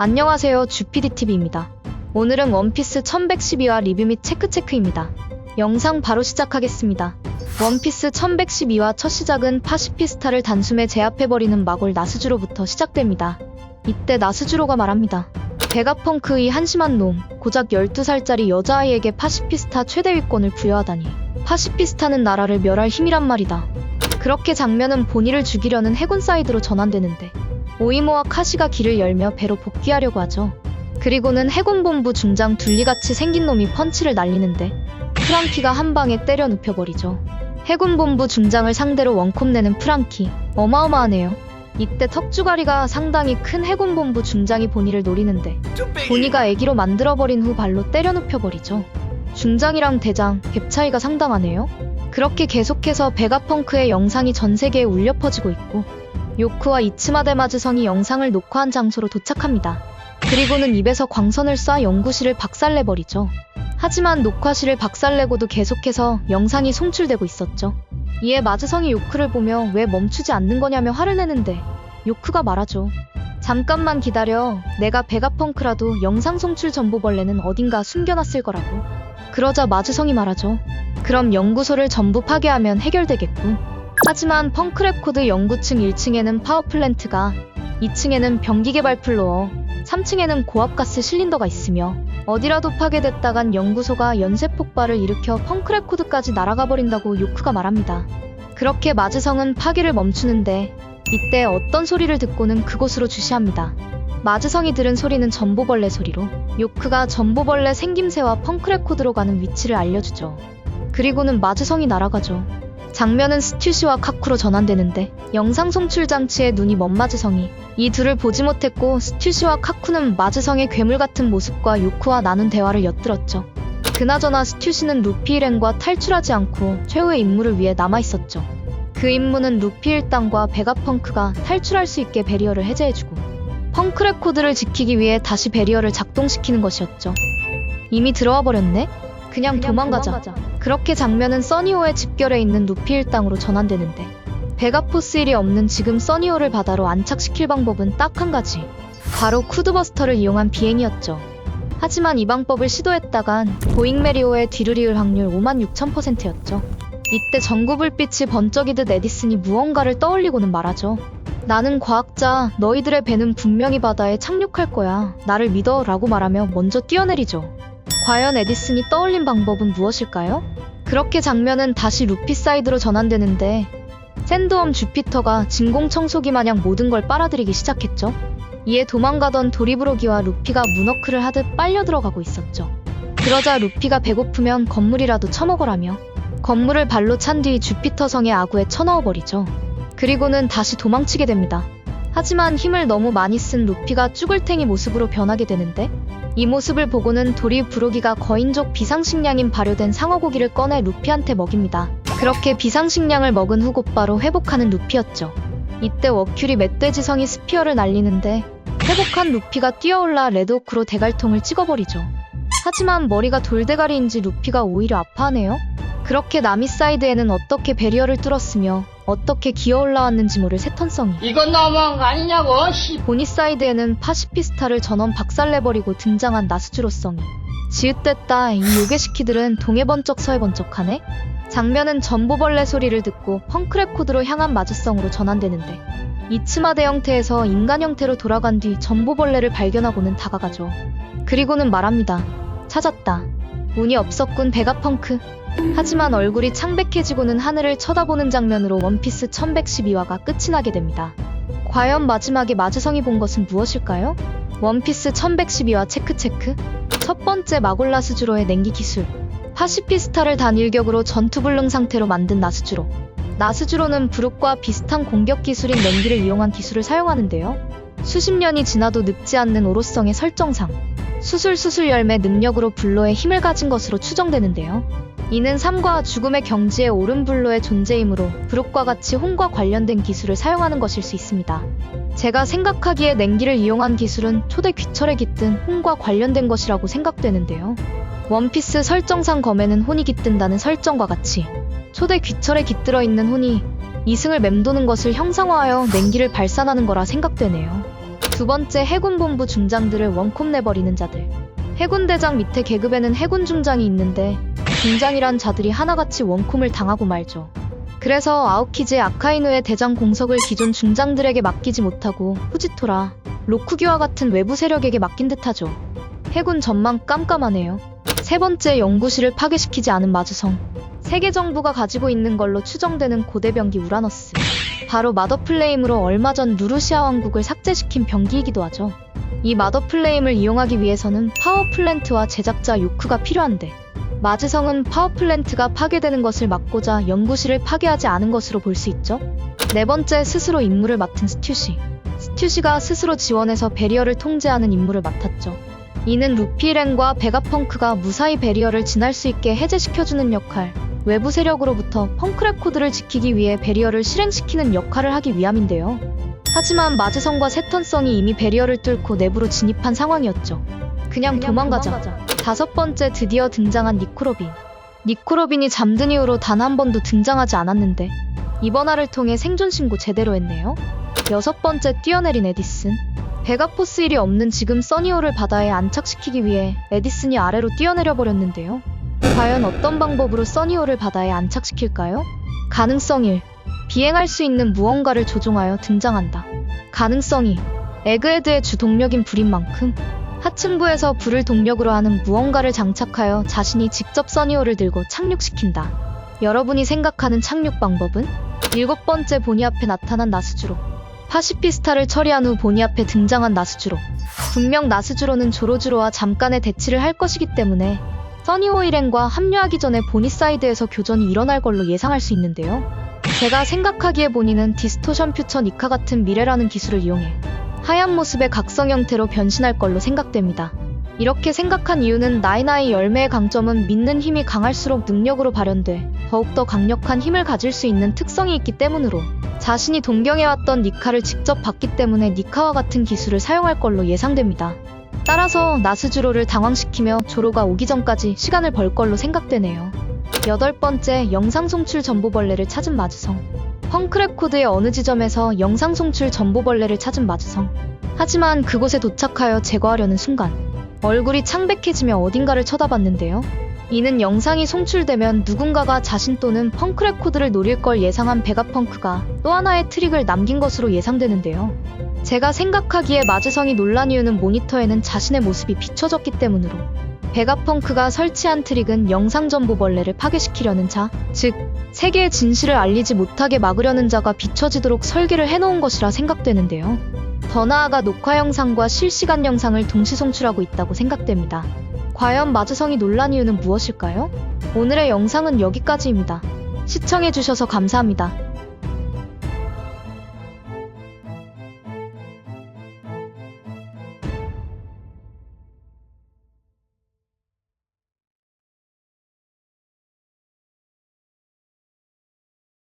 안녕하세요. 주피디TV입니다. 오늘은 원피스 1112화 리뷰 및 체크체크입니다. 영상 바로 시작하겠습니다. 원피스 1112화 첫 시작은 파시피스타를 단숨에 제압해버리는 마골 나스주로부터 시작됩니다. 이때 나스주로가 말합니다. 베가펑크의 한심한 놈, 고작 12살짜리 여자아이에게 파시피스타 최대위권을 부여하다니. 파시피스타는 나라를 멸할 힘이란 말이다. 그렇게 장면은 본의를 죽이려는 해군 사이드로 전환되는데 오이모와 카시가 길을 열며 배로 복귀하려고 하죠. 그리고는 해군본부 중장 둘리같이 생긴 놈이 펀치를 날리는데 프랑키가 한 방에 때려 눕혀버리죠. 해군본부 중장을 상대로 원콤 내는 프랑키 어마어마하네요. 이때 턱주가리가 상당히 큰 해군본부 중장이 본의를 노리는데 본의가 애기로 만들어버린 후 발로 때려 눕혀버리죠. 중장이랑 대장 갭 차이가 상당하네요. 그렇게 계속해서 베가펑크의 영상이 전 세계에 울려 퍼지고 있고 요크와 이츠마데 마즈성이 영상을 녹화한 장소로 도착합니다. 그리고는 입에서 광선을 쏴 연구실을 박살내버리죠. 하지만 녹화실을 박살내고도 계속해서 영상이 송출되고 있었죠. 이에 마즈성이 요크를 보며 왜 멈추지 않는 거냐며 화를 내는데 요크가 말하죠. 잠깐만 기다려. 내가 베가펑크라도 영상 송출 전보벌레는 어딘가 숨겨놨을 거라고. 그러자 마즈성이 말하죠. 그럼 연구소를 전부 파괴하면 해결되겠군. 하지만 펑크레코드 연구층 1층에는 파워플랜트가, 2층에는 병기개발 플로어, 3층에는 고압가스 실린더가 있으며 어디라도 파괴됐다간 연구소가 연쇄 폭발을 일으켜 펑크레코드까지 날아가 버린다고 요크가 말합니다. 그렇게 마즈성은 파괴를 멈추는데 이때 어떤 소리를 듣고는 그곳으로 주시합니다. 마즈성이 들은 소리는 전보벌레 소리로 요크가 전보벌레 생김새와 펑크레코드로 가는 위치를 알려주죠. 그리고는 마즈성이 날아가죠. 장면은 스튜시와 카쿠로 전환되는데 영상 송출 장치에 눈이 먼 마즈성이 이 둘을 보지 못했고 스튜시와 카쿠는 마즈성의 괴물 같은 모습과 요크와 나눈 대화를 엿들었죠. 그나저나 스튜시는 루피 일행과 탈출하지 않고 최후의 임무를 위해 남아 있었죠. 그 임무는 루피 일당과 베가펑크가 탈출할 수 있게 베리어를 해제해주고 펑크 레코드를 지키기 위해 다시 베리어를 작동시키는 것이었죠. 이미 들어와 버렸네? 그냥, 도망가자. 그렇게 장면은 써니호의 집결해 있는 루피 일당으로 전환되는데 베가포스 일이 없는 지금 써니호를 바다로 안착시킬 방법은 딱 한 가지. 바로 쿠드버스터를 이용한 비행이었죠. 하지만 이 방법을 시도했다간 보잉 메리오의 뒤를 이을 확률 5만 6천 퍼센트였죠. 이때 전구불빛이 번쩍이듯 에디슨이 무언가를 떠올리고는 말하죠. 나는 과학자, 너희들의 배는 분명히 바다에 착륙할 거야. 나를 믿어. 라고 말하며 먼저 뛰어내리죠. 과연 에디슨이 떠올린 방법은 무엇일까요? 그렇게 장면은 다시 루피 사이드로 전환되는데 샌드엄 주피터가 진공 청소기 마냥 모든 걸 빨아들이기 시작했죠. 이에 도망가던 도리브로기와 루피가 문어크를 하듯 빨려 들어가고 있었죠. 그러자 루피가 배고프면 건물이라도 처먹으라며 건물을 발로 찬 뒤 주피터 성의 아구에 쳐넣어버리죠. 그리고는 다시 도망치게 됩니다. 하지만 힘을 너무 많이 쓴 루피가 쭈글탱이 모습으로 변하게 되는데 이 모습을 보고는 도리 부로기가 거인족 비상식량인 발효된 상어고기를 꺼내 루피한테 먹입니다. 그렇게 비상식량을 먹은 후 곧바로 회복하는 루피였죠. 이때 워큐리 멧돼지성이 스피어를 날리는데 회복한 루피가 뛰어올라 레드오크로 대갈통을 찍어버리죠. 하지만 머리가 돌대가리인지 루피가 오히려 아파하네요. 그렇게 나미 사이드에는 어떻게 베리어를 뚫었으며 어떻게 기어 올라왔는지 모를 새턴성이. 이건 너무한 거 아니냐고, 씨. 보니 사이드에는 파시피스타를 전원 박살내버리고 등장한 나스주로성이. 지읒됐다 이 요괴시키들은 동해 번쩍 서해 번쩍하네? 장면은 전보벌레 소리를 듣고 펑크레코드로 향한 마주성으로 전환되는데 이츠마대 형태에서 인간 형태로 돌아간 뒤 전보벌레를 발견하고는 다가가죠. 그리고는 말합니다 찾았다 운이 없었군 베가펑크 하지만 얼굴이 창백해지고는 하늘을 쳐다보는 장면으로 원피스 1112화가 끝이 나게 됩니다. 과연 마지막에 마주성이 본 것은 무엇일까요? 원피스 1112화 체크체크 첫 번째 마골라스주로의 냉기 기술 파시피스타를 단일격으로 전투불능 상태로 만든 나스주로 나스주로는 브룩과 비슷한 공격 기술인 냉기를 이용한 기술을 사용하는데요. 수십 년이 지나도 늙지 않는 오로성의 설정상 수술수술 열매 능력으로 불로의 힘을 가진 것으로 추정되는데요. 이는 삶과 죽음의 경지에 오른 불로의 존재이므로 브룩과 같이 홍과 관련된 기술을 사용하는 것일 수 있습니다. 제가 생각하기에 냉기를 이용한 기술은 초대 귀철에 깃든 홍과 관련된 것이라고 생각되는데요. 원피스 설정상 검에는 혼이 깃든다는 설정과 같이 초대 귀철에 깃들어 있는 혼이 이승을 맴도는 것을 형상화하여 냉기를 발산하는 거라 생각되네요. 두 번째 해군본부 중장들을 원콤 내버리는 자들. 해군대장 밑에 계급에는 해군 중장이 있는데 중장이란 자들이 하나같이 원콤을 당하고 말죠. 그래서 아오키즈의 아카이누의 대장 공석을 기존 중장들에게 맡기지 못하고 후지토라, 로쿠기와 같은 외부 세력에게 맡긴 듯하죠. 해군 전망 깜깜하네요. 세 번째 연구실을 파괴시키지 않은 마주성. 세계 정부가 가지고 있는 걸로 추정되는 고대 병기 우라너스. 바로 마더플레임으로 얼마 전 누르시아 왕국을 삭제시킨 병기이기도 하죠. 이 마더플레임을 이용하기 위해서는 파워플랜트와 제작자 요크가 필요한데 마즈성은 파워플랜트가 파괴되는 것을 막고자 연구실을 파괴하지 않은 것으로 볼 수 있죠. 네 번째 스스로 임무를 맡은 스튜시. 스튜시가 스스로 지원해서 베리어를 통제하는 임무를 맡았죠. 이는 루피렌과 베가펑크가 무사히 베리어를 지날 수 있게 해제시켜주는 역할, 외부 세력으로부터 펑크레코드를 지키기 위해 베리어를 실행시키는 역할을 하기 위함인데요. 하지만 마즈성과 세턴성이 이미 베리어를 뚫고 내부로 진입한 상황이었죠. 그냥, 도망가자. 다섯 번째 드디어 등장한 니코로빈. 니코로빈이 잠든 이후로 단 한 번도 등장하지 않았는데 이번 화를 통해 생존 신고 제대로 했네요. 여섯 번째 뛰어내린 에디슨. 베가포스 일이 없는 지금 써니오를 바다에 안착시키기 위해 에디슨이 아래로 뛰어내려 버렸는데요. 과연 어떤 방법으로 써니오를 바다에 안착시킬까요? 가능성 1. 비행할 수 있는 무언가를 조종하여 등장한다. 가능성 2. 에그헤드의 주 동력인 불인 만큼 하층부에서 불을 동력으로 하는 무언가를 장착하여 자신이 직접 써니오를 들고 착륙시킨다. 여러분이 생각하는 착륙 방법은? 일곱 번째 보니 앞에 나타난 나스주로. 파시피스타를 처리한 후 보니 앞에 등장한 나스주로. 분명 나스주로는 조로주로와 잠깐의 대치를 할 것이기 때문에 써니오일행과 합류하기 전에 보니 사이드에서 교전이 일어날 걸로 예상할 수 있는데요. 제가 생각하기에 보니는 디스토션 퓨처 니카 같은 미래라는 기술을 이용해 하얀 모습의 각성 형태로 변신할 걸로 생각됩니다. 이렇게 생각한 이유는 나이나이 열매의 강점은 믿는 힘이 강할수록 능력으로 발현돼 더욱더 강력한 힘을 가질 수 있는 특성이 있기 때문으로 자신이 동경해왔던 니카를 직접 봤기 때문에 니카와 같은 기술을 사용할 걸로 예상됩니다. 따라서 나스주로를 당황시키며 조로가 오기 전까지 시간을 벌 걸로 생각되네요. 여덟 번째 영상 송출 전보벌레를 찾은 마주성. 펑크레코드의 어느 지점에서 영상 송출 전보벌레를 찾은 마주성. 하지만 그곳에 도착하여 제거하려는 순간 얼굴이 창백해지며 어딘가를 쳐다봤는데요. 이는 영상이 송출되면 누군가가 자신 또는 펑크레코드를 노릴 걸 예상한 베가펑크가 또 하나의 트릭을 남긴 것으로 예상되는데요. 제가 생각하기에 마즈성이 놀란 이유는 모니터에는 자신의 모습이 비춰졌기 때문으로 베가펑크가 설치한 트릭은 영상 전보벌레를 파괴시키려는 자, 즉 세계의 진실을 알리지 못하게 막으려는 자가 비춰지도록 설계를 해놓은 것이라 생각되는데요. 더 나아가 녹화 영상과 실시간 영상을 동시 송출하고 있다고 생각됩니다. 과연 마주성이 놀란 이유는 무엇일까요? 오늘의 영상은 여기까지입니다. 시청해주셔서 감사합니다.